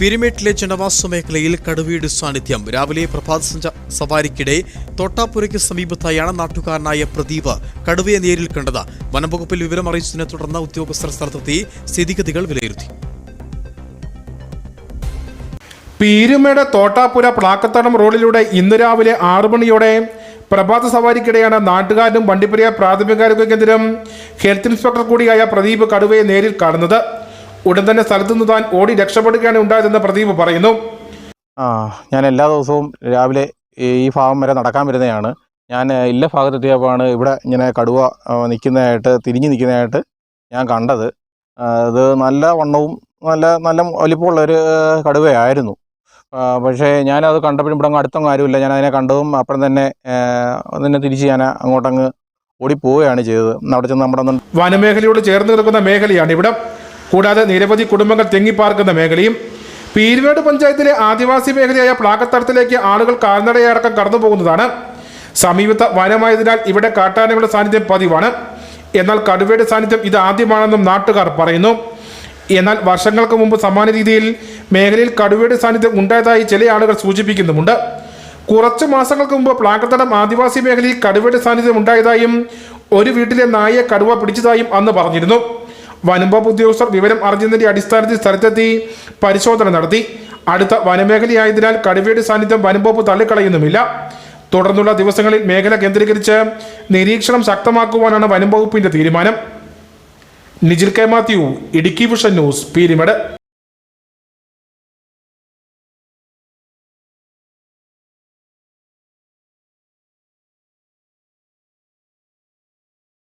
പിരിമേട്ടിലെ ജനവാസ മേഖലയിൽ കടുവയുടെ സാന്നിധ്യം. രാവിലെ പ്രഭാത സവാരിക്കിടെ തോട്ടാപ്പുരയ്ക്ക് സമീപത്തായാണ് നാട്ടുകാരനായ പ്രദീപ് കടുവയെ നേരിൽ കണ്ടത്. വനംവകുപ്പിൽ വിവരം അറിയിച്ചതിനെ തുടർന്ന് ഉദ്യോഗസ്ഥർ സ്ഥലത്തെത്തി സ്ഥിതിഗതികൾ വിലയിരുത്തി. പീരുമേട് തോട്ടാപ്പുര പ്ലാക്കത്തടം റോഡിലൂടെ ഇന്ന് രാവിലെ ആറു മണിയോടെ പ്രഭാത സവാരിക്കിടെയാണ് നാട്ടുകാരനും വണ്ടിപ്പെരിയ പ്രാഥമികാരോഗ്യ കേന്ദ്രം ഹെൽത്ത് ഇൻസ്പെക്ടർ കൂടിയായ പ്രദീപ് കടുവയെ നേരിൽ കാണുന്നത്. ഉടൻ തന്നെ സ്ഥലത്തു നിന്ന് താൻ ഓടി രക്ഷപ്പെടുകയാണ് ഉണ്ടായതെന്ന് പ്രദീപ് പറയുന്നു. ആ ഞാൻ എല്ലാ ദിവസവും രാവിലെ ഈ ഭാഗം വരെ നടക്കാൻ വരുന്നതാണ്. ഞാൻ ഇല്ല ഭാഗത്തെത്തിയപ്പോഴാണ് ഇവിടെ ഇങ്ങനെ കടുവ നിൽക്കുന്നതായിട്ട് തിരിഞ്ഞു നിൽക്കുന്നതായിട്ട് ഞാൻ കണ്ടത്. അത് നല്ല വണ്ണവും നല്ല നല്ല വലിപ്പമുള്ള ഒരു കടുവയായിരുന്നു. പക്ഷേ ഞാനത് കണ്ടപ്പോഴും ഇവിടെ അങ്ങ് അടുത്തൊന്നും ആരുമില്ല. ഞാൻ അതിനെ കണ്ടതും അപ്പുറം തന്നെ തന്നെ തിരിച്ച് ഞാൻ അങ്ങോട്ടങ്ങ് ഓടിപ്പോവുകയാണ് ചെയ്തത്. അവിടെ ചെന്ന് നമ്മുടെ വനമേഖലയോട് ചേർന്ന് കിടക്കുന്ന മേഖലയാണ് ഇവിടം. കൂടാതെ നിരവധി കുടുംബങ്ങൾ തെങ്ങിപ്പാർക്കുന്ന മേഖലയും പീരുമേട് പഞ്ചായത്തിലെ ആദിവാസി മേഖലയായ പ്ലാക്കത്തടത്തിലേക്ക് ആളുകൾ കാൽനടയടക്കം കടന്നു പോകുന്നതാണ്. സമീപത്തെ വനമായതിനാൽ ഇവിടെ കാട്ടാനകളുടെ സാന്നിധ്യം പതിവാണ്. എന്നാൽ കടുവയുടെ സാന്നിധ്യം ഇത് ആദ്യമാണെന്നും നാട്ടുകാർ പറയുന്നു. എന്നാൽ വർഷങ്ങൾക്ക് മുമ്പ് സമാന രീതിയിൽ മേഖലയിൽ കടുവയുടെ സാന്നിധ്യം ഉണ്ടായതായി ചില ആളുകൾ സൂചിപ്പിക്കുന്നുമുണ്ട്. കുറച്ച് മാസങ്ങൾക്ക് മുമ്പ് പ്ലാക്കത്തടം ആദിവാസി മേഖലയിൽ കടുവയുടെ സാന്നിധ്യം ഉണ്ടായതായും ഒരു വീട്ടിലെ നായയെ കടുവ പിടിച്ചതായും അന്ന് പറഞ്ഞിരുന്നു. വനംവകുപ്പ് ഉദ്യോഗസ്ഥർ വിവരം അറിഞ്ഞതിന്റെ അടിസ്ഥാനത്തിൽ സ്ഥലത്തെത്തി പരിശോധന നടത്തി. അടുത്ത വനമേഖലയായതിനാൽ കടുവയുടെ സാന്നിധ്യം വനംവകുപ്പ് തള്ളിക്കളയുന്നുമില്ല. തുടർന്നുള്ള ദിവസങ്ങളിൽ മേഖല കേന്ദ്രീകരിച്ച് നിരീക്ഷണം ശക്തമാക്കുവാനാണ് വനംവകുപ്പിന്റെ തീരുമാനം. Nijil K Mathew Idukki vision news Peermade.